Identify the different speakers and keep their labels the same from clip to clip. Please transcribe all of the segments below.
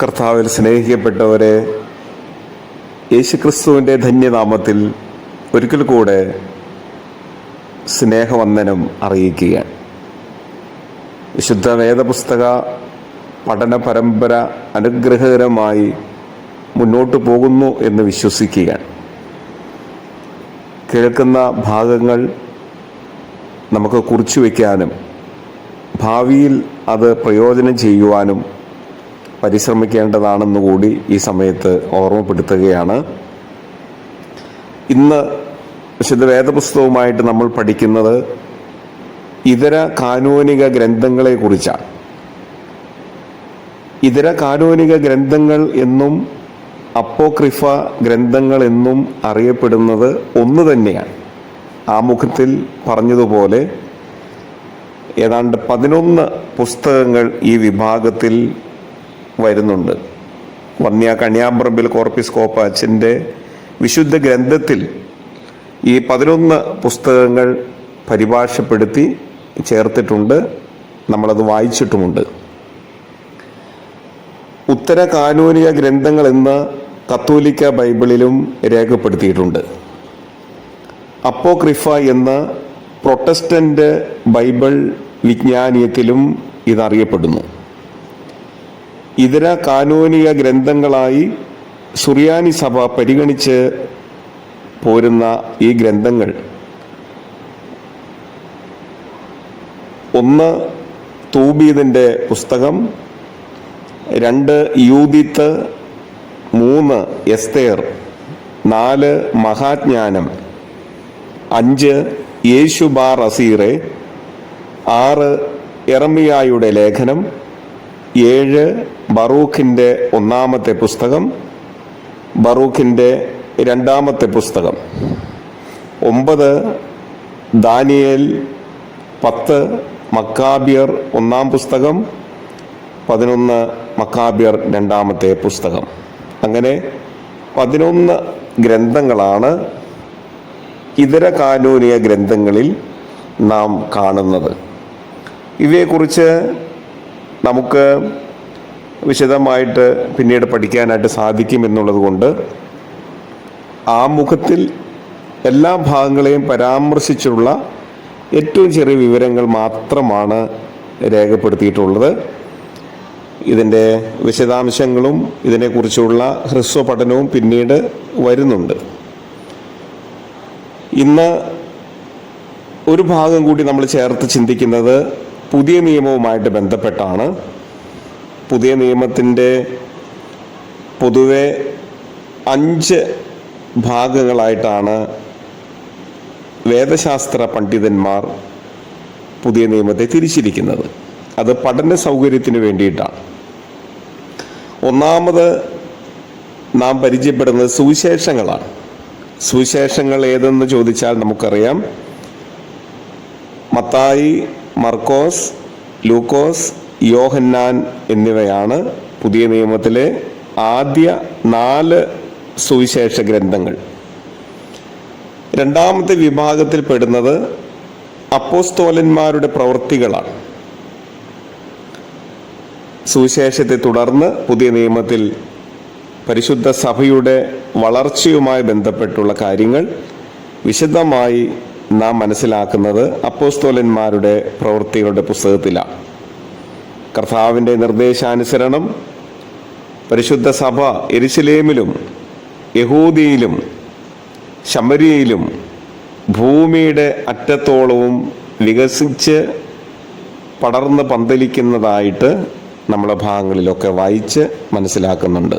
Speaker 1: കർത്താവിൽ സ്നേഹിക്കപ്പെട്ടവരെ യേശുക്രിസ്തുവിന്റെ ധന്യനാമത്തിൽ ഒരിക്കൽ കൂടെ സ്നേഹവന്ദനം അറിയിക്കുകയാണ്. വിശുദ്ധ വേദപുസ്തക പഠന പരമ്പര അനുഗ്രഹകരമായി മുന്നോട്ട് പോകുന്നു എന്ന് വിശ്വസിക്കുകയാണ്. കേൾക്കുന്ന ഭാഗങ്ങൾ നമുക്ക് കുറിച്ചു വയ്ക്കാനും ഭാവിയിൽ അത് പ്രയോജനം ചെയ്യുവാനും പരിശ്രമിക്കേണ്ടതാണെന്ന് കൂടി ഈ സമയത്ത് ഓർമ്മപ്പെടുത്തുകയാണ് ഇന്ന് വിശുദ്ധ വേദപുസ്തകവുമായിട്ട് നമ്മൾ പഠിക്കുന്നത് ഇതര കാനോനിക ഗ്രന്ഥങ്ങളെ കുറിച്ചാണ് ഇതര കാനോനിക ഗ്രന്ഥങ്ങൾ എന്നും അപ്പോക്രിഫ ഗ്രന്ഥങ്ങൾ എന്നും അറിയപ്പെടുന്നത് ഒന്ന് തന്നെയാണ്. ആമുഖത്തിൽ പറഞ്ഞതുപോലെ ഏതാണ്ട് പതിനൊന്ന് പുസ്തകങ്ങൾ ഈ വിഭാഗത്തിൽ വരുന്നുണ്ട്. വന്യ കണിയാമ്പ്രമ്പിൽ കോർപ്പിസ് കോപ്പാച്ചിന്റെ വിശുദ്ധ ഗ്രന്ഥത്തിൽ ഈ പതിനൊന്ന് പുസ്തകങ്ങൾ പരിഭാഷപ്പെടുത്തി ചേർത്തിട്ടുണ്ട്. നമ്മളത് വായിച്ചിട്ടുമുണ്ട്. ഉത്തര കാനൂനിക ഗ്രന്ഥങ്ങൾ എന്ന് കത്തോലിക്ക ബൈബിളിലും രേഖപ്പെടുത്തിയിട്ടുണ്ട്. അപ്പോക്രിഫ എന്ന പ്രൊട്ടസ്റ്റന്റ് ബൈബിൾ വിജ്ഞാനീയത്തിലും ഇതറിയപ്പെടുന്നു. ഇതര കാനൂനിക ഗ്രന്ഥങ്ങളായി സുറിയാനി സഭ പരിഗണിച്ച് പോരുന്ന ഈ ഗ്രന്ഥങ്ങൾ ഒന്ന് തൂബീദിന്റെ പുസ്തകം രണ്ട് യൂദിത്ത് മൂന്ന് എസ്തേർ നാല് മഹാജ്ഞാനം അഞ്ച് യേശുബാർ അസീറെ ആറ് എറമിയായുടെ ലേഖനം ഏഴ് ബറൂഖിന്റെ ഒന്നാമത്തെ പുസ്തകം ബറൂഖിന്റെ രണ്ടാമത്തെ പുസ്തകം. ഒമ്പത് ദാനിയേൽ പത്ത് മക്കാബിയർ ഒന്നാം പുസ്തകം പതിനൊന്ന് മക്കാബിയർ രണ്ടാമത്തെ പുസ്തകം. അങ്ങനെ പതിനൊന്ന് ഗ്രന്ഥങ്ങളാണ് ഇതര കാനൂനിയ ഗ്രന്ഥങ്ങളിൽ നാം കാണുന്നത്. ഇവയെക്കുറിച്ച് നമുക്ക് വിശദമായിട്ട് പിന്നീട് പഠിക്കാനായിട്ട് സാധിക്കും എന്നുള്ളത് കൊണ്ട് ആമുഖത്തിൽ എല്ലാ ഭാഗങ്ങളെയും പരാമർശിച്ചുള്ള ഏറ്റവും ചെറിയ വിവരങ്ങൾ മാത്രമാണ് രേഖപ്പെടുത്തിയിട്ടുള്ളത്. ഇതിന്റെ വിശദാംശങ്ങളും ഇതിനെക്കുറിച്ചുള്ള ഹ്രസ്വ പഠനവും പിന്നീട് വരുന്നുണ്ട്. ഇന്ന് ഒരു ഭാഗം കൂടി നമ്മൾ ചേർത്ത് ചിന്തിക്കുന്നത് പുതിയ നിയമവുമായിട്ട് ബന്ധപ്പെട്ടാണ്. പുതിയ നിയമത്തിന്റെ പൊതുവെ അഞ്ച് ഭാഗങ്ങളായിട്ടാണ് വേദശാസ്ത്ര പണ്ഡിതന്മാർ പുതിയ നിയമത്തെ തിരിച്ചിരിക്കുന്നത്. അത് പഠന സൗകര്യത്തിന് വേണ്ടിയിട്ടാണ്. ഒന്നാമത് നാം പരിചയപ്പെടുന്നത് സുവിശേഷങ്ങളാണ്. സുവിശേഷങ്ങൾ ഏതെന്ന് ചോദിച്ചാൽ നമുക്കറിയാം. മത്തായി മർക്കോസ് ലൂക്കോസ് യോഹന്നാൻ എന്നിവയാണ് പുതിയ നിയമത്തിലെ ആദ്യ നാല് സുവിശേഷ ഗ്രന്ഥങ്ങൾ. രണ്ടാമത്തെ വിഭാഗത്തിൽ പെടുന്നത് അപ്പോസ്തോലന്മാരുടെ പ്രവൃത്തികളാണ്. സുവിശേഷത്തെ തുടർന്ന് പുതിയ നിയമത്തിൽ പരിശുദ്ധ സഭയുടെ വളർച്ചയുമായി ബന്ധപ്പെട്ടുള്ള കാര്യങ്ങൾ വിശദമായി നാം മനസ്സിലാക്കുന്നത് അപ്പോസ്തോലന്മാരുടെ പ്രവൃത്തികളുടെ പുസ്തകത്തിലാണ്. കർത്താവിന്റെ നിർദ്ദേശാനുസരണം പരിശുദ്ധ സഭ എരിശിലേമിലും യഹൂദിയിലും ശമരിയയിലും ഭൂമിയുടെ അറ്റത്തോളവും വികസിച്ച് പടർന്ന് പന്തലിക്കുന്നതായിട്ട് നമ്മുടെ ഭാഗങ്ങളിലൊക്കെ വായിച്ച് മനസ്സിലാക്കുന്നുണ്ട്.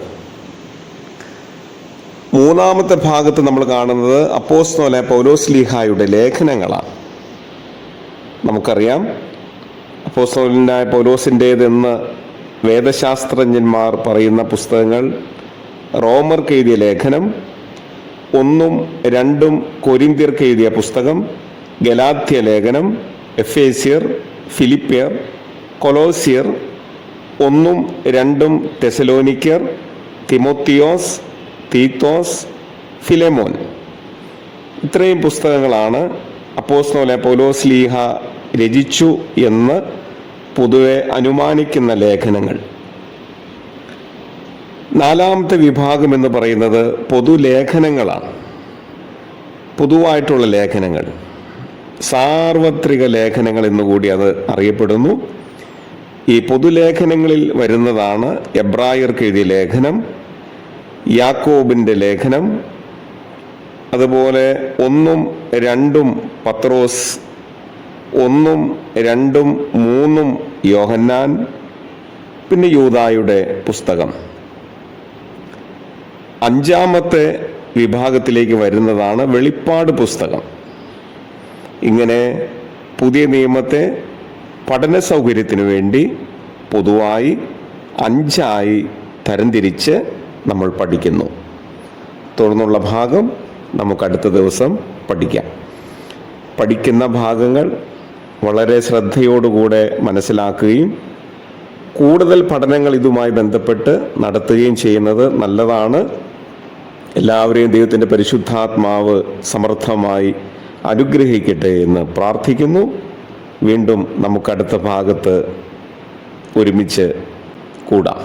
Speaker 1: മൂന്നാമത്തെ ഭാഗത്ത് നമ്മൾ കാണുന്നത് അപ്പോസ്തോല പൗലോസ് ലീഹായുടെ ലേഖനങ്ങളാണ്. നമുക്കറിയാം അപ്പോസ്തോലനായ പൗലോസിന്റേതെന്ന് വേദശാസ്ത്രജ്ഞന്മാർ പറയുന്ന പുസ്തകങ്ങൾ റോമർക്ക് എഴുതിയ ലേഖനം ഒന്നും രണ്ടും കൊരിന്തിയർക്ക് എഴുതിയ പുസ്തകം ഗലാത്യ ലേഖനം എഫേസിയർ ഫിലിപ്പിയർ കൊലോസിയർ ഒന്നും രണ്ടും തെസലോനിക്കർ തിമോത്തിയോസ് തീത്തോസ് ഫിലെമോൻ. ഇത്രയും പുസ്തകങ്ങളാണ് അപ്പോസ്നോലെ പൗലോസ് ലീഹ രചിച്ചു എന്ന് പൊതുവെ അനുമാനിക്കുന്ന ലേഖനങ്ങൾ. നാലാമത്തെ വിഭാഗം എന്ന് പറയുന്നത് പൊതുലേഖനങ്ങളാണ്. പൊതുവായിട്ടുള്ള ലേഖനങ്ങൾ. സാർവത്രിക ലേഖനങ്ങൾ എന്നുകൂടി അത് അറിയപ്പെടുന്നു. ഈ പൊതുലേഖനങ്ങളിൽ വരുന്നതാണ് എബ്രായർക്ക് എഴുതിയ ലേഖനം യാക്കോബിന്റെ ലേഖനം അതുപോലെ ഒന്നും രണ്ടും പത്രോസ് ഒന്നും രണ്ടും മൂന്നും യോഹന്നാൻ പിന്നെ യൂതായുടെ പുസ്തകം. അഞ്ചാമത്തെ വിഭാഗത്തിലേക്ക് വരുന്നതാണ് വെളിപ്പാട് പുസ്തകം. ഇങ്ങനെ പുതിയ നിയമത്തെ പഠന സൗകര്യത്തിന് വേണ്ടി പൊതുവായി അഞ്ചായി തരംതിരിച്ച് നമ്മൾ പഠിക്കുന്നു. തുടർന്നുള്ള ഭാഗം നമുക്ക് അടുത്ത ദിവസം പഠിക്കാം. പഠിക്കുന്ന ഭാഗങ്ങൾ വളരെ ശ്രദ്ധയോടുകൂടെ മനസ്സിലാക്കുകയും കൂടുതൽ പഠനങ്ങൾ ഇതുമായി ബന്ധപ്പെട്ട് നടത്തുകയും ചെയ്യുന്നത് നല്ലതാണ്. എല്ലാവരെയും ദൈവത്തിന്റെ പരിശുദ്ധാത്മാവ് സമർത്ഥമായി അനുഗ്രഹിക്കട്ടെ എന്ന് പ്രാർത്ഥിക്കുന്നു. വീണ്ടും നമുക്കടുത്ത ഭാഗത്ത് ഒരുമിച്ച് കൂടാം.